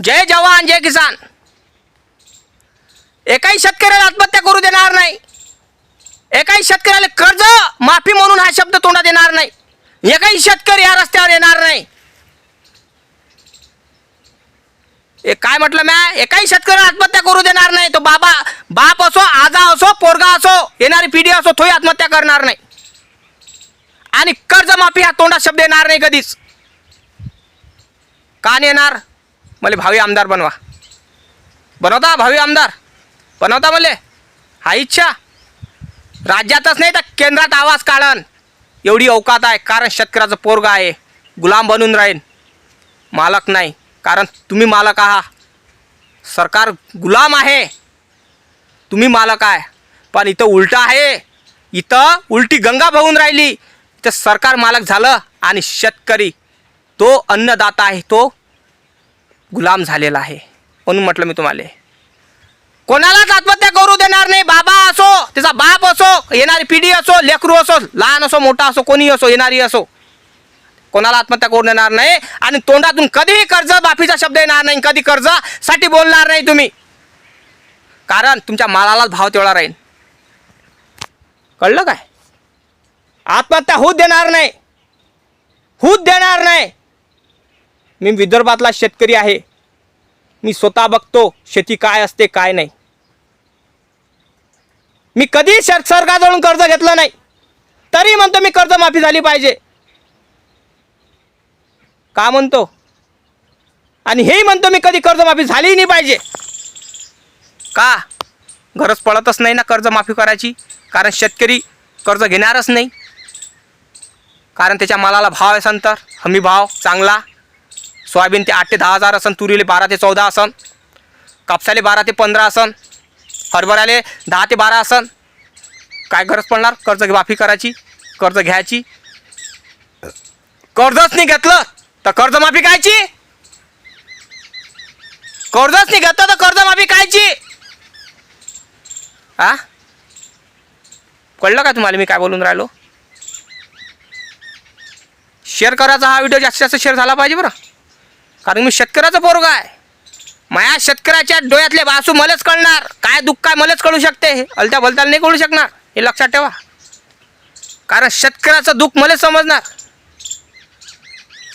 जय जवान जय किसान. एकाही शेतकऱ्याला आत्महत्या करू देणार नाही. एकाही शेतकऱ्याला कर्ज माफी म्हणून हा शब्द तोंडात येणार नाही. एकाही शेतकरी या रस्त्यावर येणार नाही. ए काय म्हटलं मॅ एकाही शेतकऱ्याला आत्महत्या करू देणार नाही. तो बाबा बाप असो आजा असो पोरगा असो येणारी पिढी असो तोही आत्महत्या करणार नाही. आणि कर्जमाफी हा तोंडात शब्द येणार नाही कधीच. का नाही येणार? मला भावी आमदार बनवा. बनवता भावी आमदार? बनवता मले? हा इच्छा. राज्यातच नाही तर केंद्रात आवाज काढन. एवढी अवकात आहे कारण शेतकऱ्याचं पोरग आहे. गुलाम बनून राहीन. मालक नाही कारण तुम्ही मालक आहात सरकार गुलाम आहे. तुम्ही मालक आहे. पण इथं उलटं आहे. इथं उलटी गंगा वाहून राहिली. इथं सरकार मालक झालं आणि शेतकरी तो अन्नदाता आहे तो गुलाम झालेला आहे. म्हणून म्हटलं मी तुम्हाला कोणालाच आत्महत्या करू देणार नाही. बाबा असो त्याचा बाप असो येणारी पिढी असो लेकरू असो लहान असो मोठा असो कोणी असो येणारी असो. कोणाला आत्महत्या करू देणार नाही आणि तोंडातून कधीही कर्ज माफीचा शब्द येणार नाही कधी कर्जासाठी बोलणार नाही तुम्ही. कारण तुमच्या मालालाच भाव तेवढा राहील. कळलं काय? आत्महत्या होऊ देणार नाही. होऊच देणार नाही. मी विदर्भातला शेतकरी आहे. मी स्वतः बघतो शेती काय असते काय नाही. मी कधी शेत सरकारजवळून कर्ज घेतलं नाही. तरी म्हणतो मी कर्जमाफी झाली पाहिजे. का म्हणतो? आणि हेही म्हणतो मी कधी कर्जमाफी झाली नाही पाहिजे. का? गरज पडतच नाही ना कर्जमाफी करायची. कारण शेतकरी कर्ज घेणारच नाही. कारण त्याच्या मालाला भाव आहे तर हमी भाव चांगला. सोयाबीन ते आठ ते दहा हजार असन तुरीले बारा ते चौदा असन कापसाले बारा ते पंधरा असन हरभऱ्याले दहा ते बारा असन. काय गरज पडणार? कर्ज माफी करायची कर्ज घ्यायची. कर्जच नाही घेतलं तर कर्जमाफी कायची? कर्जच नाही घेतलं तर कर्जमाफी कायची? आ? कळलं का तुम्हाला मी काय बोलून राहिलो? शेअर करायचा हा व्हिडिओ जास्तीत जास्त शेअर झाला पाहिजे बरं. कारण मी शेतकऱ्याचा पोरगा आहे. माया शेतकऱ्याच्या डोळ्यातले बासू मलाच कळणार. काय दुःख काय मलाच कळू शकते अलत्या भलत्याला नाही कळू शकणार. हे लक्षात ठेवा. कारण शेतकऱ्याचं दुःख मलाच समजणार.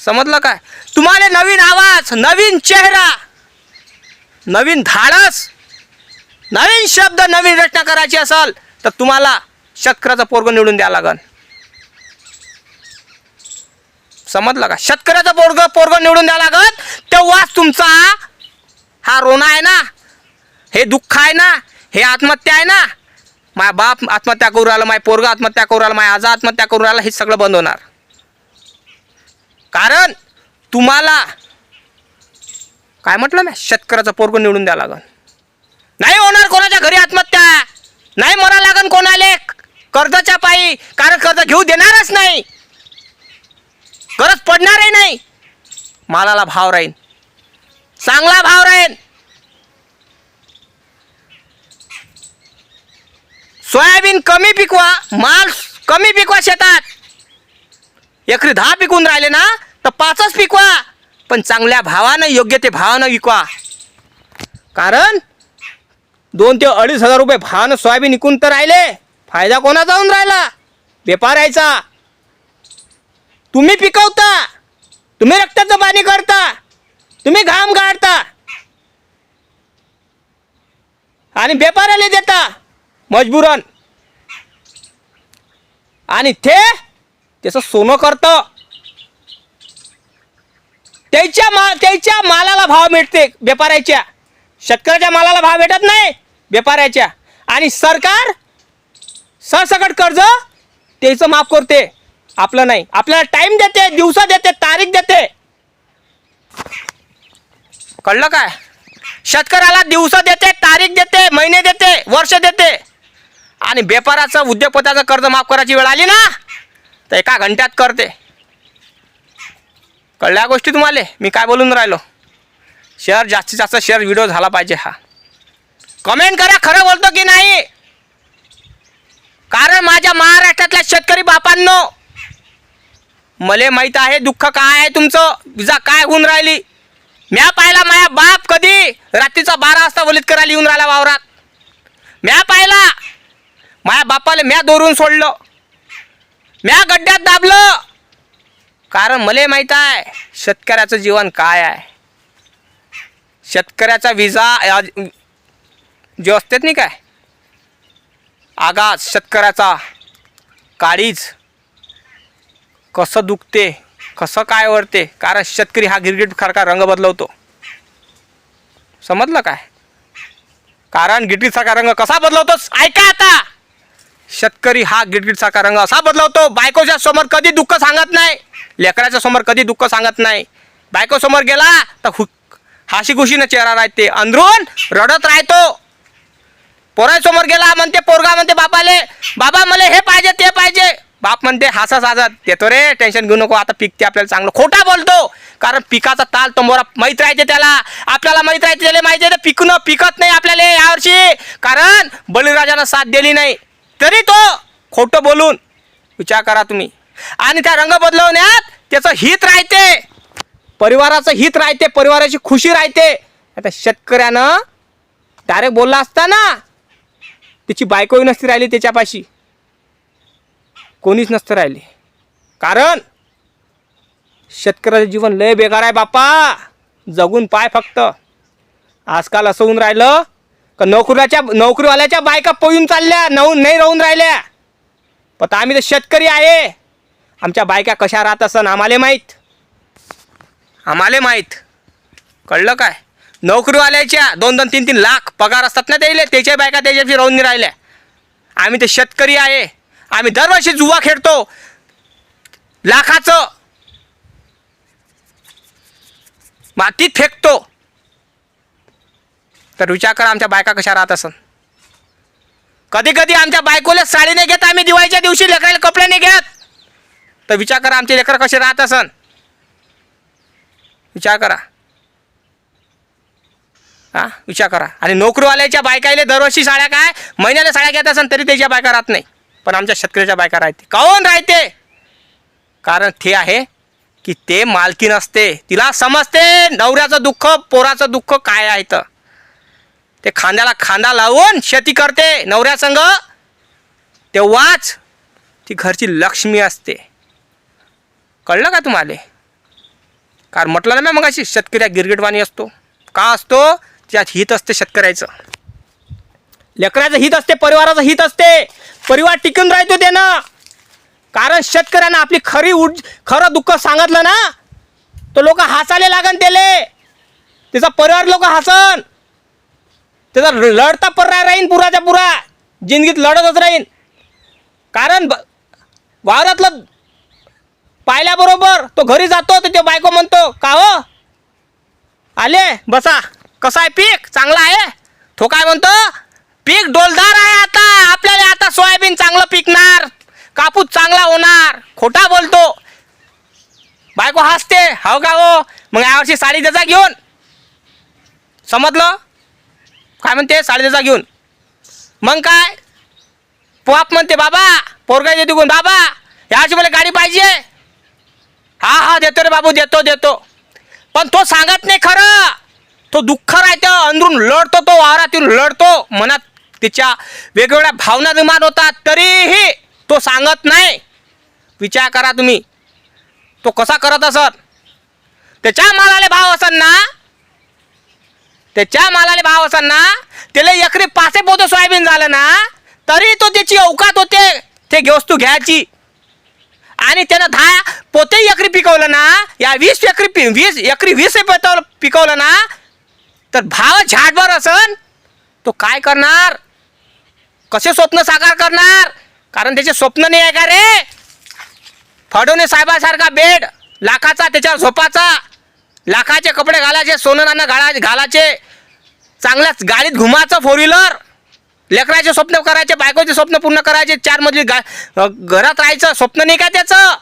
समजलं काय? तुम्हाला नवीन आवाज नवीन चेहरा नवीन धाडस नवीन शब्द नवीन रचना करायची असेल तर तुम्हाला शेतकऱ्याचा पोरग निवडून द्यावं लागेल समजलं का? शेतकऱ्याचं पोरग पोरग निवडून द्यावं लागत तेव्हाच तुमचा हा रोना आहे ना? हे दुःख आहे ना? हे आत्महत्या आहे ना? माय बाप आत्महत्या करू राहिला माय पोरगा आत्महत्या करू राहिला माय आजा आत्महत्या करू राहिला हे सगळं बंद होणार. कारण तुम्हाला काय म्हटलं ना शेतकऱ्याचं पोरग निवडून द्या लागन. नाही होणार कोणाच्या घरी आत्महत्या. नाही मरा लागन कोणाले. कर्जाच्या पायी कारण कर्ज घेऊ देणारच नाही. गरज पडणारही नाही. मालाला भाव राहीन. चांगला भाव राहील सोयाबीन कमी पिकवा माल कमी पिकवा शेतात. एकरी दहा पिकून राहिले ना तर पाचच पिकवा. पण चांगल्या भावानं योग्य ते भावानं विकवा. कारण दोन ते अडीच हजार रुपये भावानं सोयाबीन विकून तर राहिले. फायदा कोणाचा होऊन राहिला? व्यापारायचा तुम्ही पिकवता तुम्ही रक्ताचं पाणी करता तुम्ही घाम गाळता आणि व्यापाऱ्याला देता मजबूरन. आणि ते त्याचं सोनं करतं. त्याच्या मा त्याच्या मालाला भाव मिळते व्यापाऱ्याच्या शेतकऱ्याच्या मालाला भाव भेटत नाही व्यापाऱ्याच्या आणि सरकार सरसकट कर्ज त्याचं माफ करते. आपलं नाही. आपल्याला टाइम देते दिवसा देते तारीख देते. कळलं काय? शेतकऱ्याला दिवस देते तारीख देते महिने देते वर्ष देते. आणि व्यापाराचं उद्योगपताचं कर्ज माफ करायची वेळ आली ना तर एका घंट्यात करते. कळल्या गोष्टी तुम्हाला? मी काय बोलून राहिलो? शेअर जास्तीत जास्त शेअर व्हिडिओ झाला पाहिजे हा. कमेंट करा खरं बोलतो की नाही? कारण माझ्या महाराष्ट्रातल्या शेतकरी बापांनो मले माहीत आहे दुःख काय आहे तुमचं? विजा काय होऊन राहिली? म्या पाहिला माया बाप कधी? रात्रीचा बारा वाजता वलित करायला येऊन राहिला वावरात. म्या पाहिला. माझ्या बापाला म्या दोरून सोडलं. म्या गड्ड्यात दाबलं. कारण मले माहीत आहे शेतकऱ्याचं जीवन काय आहे. शेतकऱ्याचा विजा जे असतात नाही काय? आगाज शेतकऱ्याचा काळीच कसं दुखते कसं काय वरते कारण शेतकरी हा गिरगिट सारखा रंग बदलवतो. समजलं काय? कारण गिरगिटसारखा रंग कसा बदलवतोस? ऐका आता. शेतकरी हा गिरगिटसारखा रंग असा बदलवतो बायकोच्या समोर कधी दुःख सांगत नाही लेकराच्या समोर कधी दुःख सांगत नाही. बायको समोर गेला तर हु हाशी खुशीनं चेहरा राहते अंदरून रडत राहतो. पोरासमोर गेला म्हणते पोरगा म्हणते बापाले बाबा मला हे पाहिजे ते पाहिजे. बाप म्हणते हसा साजत देतो रे टेन्शन घेऊ नको आता पिकते आपल्याला चांगलं. खोटा बोलतो. कारण पिकाचा ताल तंबोरा माहीत राहते त्याला. आपल्याला माहीत राहते त्याला माहिती आहे पिकणं पिकत नाही आपल्याला यावर्षी कारण बळीराजानं साथ दिली नाही. तरी तो खोटं बोलून विचार करा तुम्ही. आणि त्या रंग बदलवण्यात त्याचं हित राहते. परिवाराचं हित राहते परिवाराची खुशी राहते. आता शेतकऱ्यानं डायरेक्ट बोलला असता ना त्याची बायकोही नसती राहिली त्याच्यापाशी. कोणीच नसतं राहिले. कारण शेतकऱ्याचं जीवन लय बेकार आहे बापा जगून पाय फक्त. आजकाल असं होऊन राहिलं का नोकरीच्या नोकरीवाल्याच्या बायका पळून चालल्या नऊ नाही राहून राहिल्या. पण आम्ही तर शेतकरी आहे. आमच्या बायका कशा राहत असन आम्हाला माहीत? आम्हाला माहीत. कळलं काय? नोकरीवाल्याच्या दोन दोन तीन तीन लाख पगार असतात ना त्याला त्याच्या बायका त्याच्याशी राहून नाही राहिल्या. आम्ही तर शेतकरी आहे. आम्ही दरवर्षी जुवा खेळतो. लाखाचं मातीत फेकतो. तर विचार करा आमच्या बायका कशा राहत असन. कधी कधी आमच्या बायकोला साडी नाही घेत आम्ही दिवाळीच्या दिवशी लेकराला कपडे नाही घेत. तर विचार करा आमचे लेकर कसे राहत असन. विचार करा. हा विचार करा. आणि नोकरीवाल्याच्या बायकाईले दरवर्षी साड्या काय? महिन्याला साड्या घेत असन तरी त्याच्या बायका राहत नाही. पण आमच्या शेतकऱ्याच्या बायका राहते. काऊन राहते? कारण ते आहे की ते मालकी नसते तिला समजते नवऱ्याचं दुःख पोराचं दुःख काय आहे तर ते खांद्याला खांदा लावून शेती करते नवऱ्यासंग तेव्हाच ती घरची लक्ष्मी असते. कळलं का तुम्हाला? कारण म्हटलं ना मग अशी शेतकऱ्या गिरगिटवाणी असतो. का असतो? त्यात हित असते शेतकऱ्याचं. लेकराचं हित असते परिवाराचं हित असते. परिवार टिकून राहतो त्यानं. कारण शेतकऱ्यांना आपली खरी उड खरं दुःख सांगितलं ना तर लोक हसायला लागन त्याले. त्याचा परिवार लोक हसन. त्याचा लढता पर्याय राहीन पुराच्या पुरा. जिंदगीत लढतच राहीन. कारण ब- वावरातलं पाहिल्याबरोबर तो घरी जातो तर तो बायको म्हणतो का हो? आले? बसा. कसं आहे पीक? चांगला आहे? तो काय म्हणतो पीक डोलदार आहे आता. आपल्याला आता सोयाबीन चांगलं पिकणार. कापूस चांगला होणार. खोटा बोलतो. बायको हसते. हो का हो? मग यावर्षी साडी त्याचा घेऊन. समजलं? काय म्हणते? साडी त्याचा घेऊन. मग काय? पोप म्हणते बाबा पोरगा देतो कोण बाबा यावर्षी मला गाडी पाहिजे. हा हा देतो रे बाबू देतो देतो. पण तो सांगत नाही खरं. तो दुःख राहतं. अंदरून लढतो तो वावरात येऊन लढतो. मनात तिच्या वेगवेगळ्या भावना निर्माण होतात तरीही तो सांगत नाही. विचार करा तुम्ही. तो कसा करत असत? त्याच्या मालाले भाव असन ना? त्याच्या मालाले भाव असन ना? त्याला एकरी पाचे पोते सोयाबीन झालं ना? तरी तो त्याची अवकात होते ते वस्तू घ्यायची. आणि त्यानं दहा पोते एकरी पिकवलं ना? या वीस एकरी पि वीस एकरी वीस पिकवलं ना? तर भाव झाडभर असन. तो काय करणार? कसे स्वप्न साकार करणार? कारण त्याचे स्वप्न नाही आहे का रे? फडवणे साहेबासारखा बेड लाखाचा त्याच्यावर झोपाचा लाखाचे कपडे घालायचे सोनं नाणं घाला घालायचे चांगल्याच गाडीत घुमाचं फोर व्हीलर लेकराचे स्वप्न करायचे बायकोचे स्वप्न पूर्ण करायचे चार मजली गा घरात राहायचं स्वप्न नाही का त्याचं?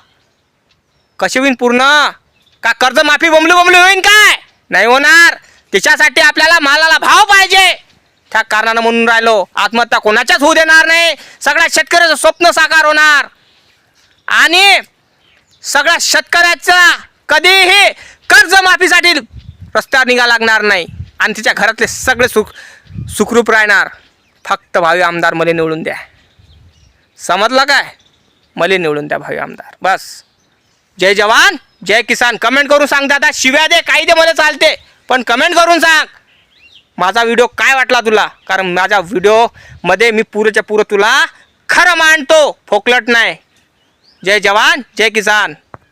कसे होईन पूर्ण? का कर्ज माफी बमली होईन काय? नाही होणार. त्याच्यासाठी आपल्याला मालाला भाव पाहिजे. त्या कारणानं म्हणून राहिलो. आत्महत्या कोणाच्याच होऊ देणार नाही. सगळ्या शेतकऱ्याचं स्वप्न साकार होणार. आणि सगळ्या शेतकऱ्याचा कधीही कर्जमाफीसाठी रस्त्यावर निघा लागणार नाही. आणि तिच्या घरातले सगळे सुख सुखरूप राहणार. फक्त भावी आमदार मला निवडून द्या. समजलं काय? मला निवडून द्या भावी आमदार. बस. जय जवान जय किसान. कमेंट करून सांग दादा. शिव्या दे काही दे मला चालते. पण कमेंट करून सांग. माझा व्हिडिओ काय वाटला तुला? कारण माझ्या व्हिडिओमध्ये मी पुरेच्या पुरं तुला खरं मांडतो फोकलट नाही. जय जवान जय किसान.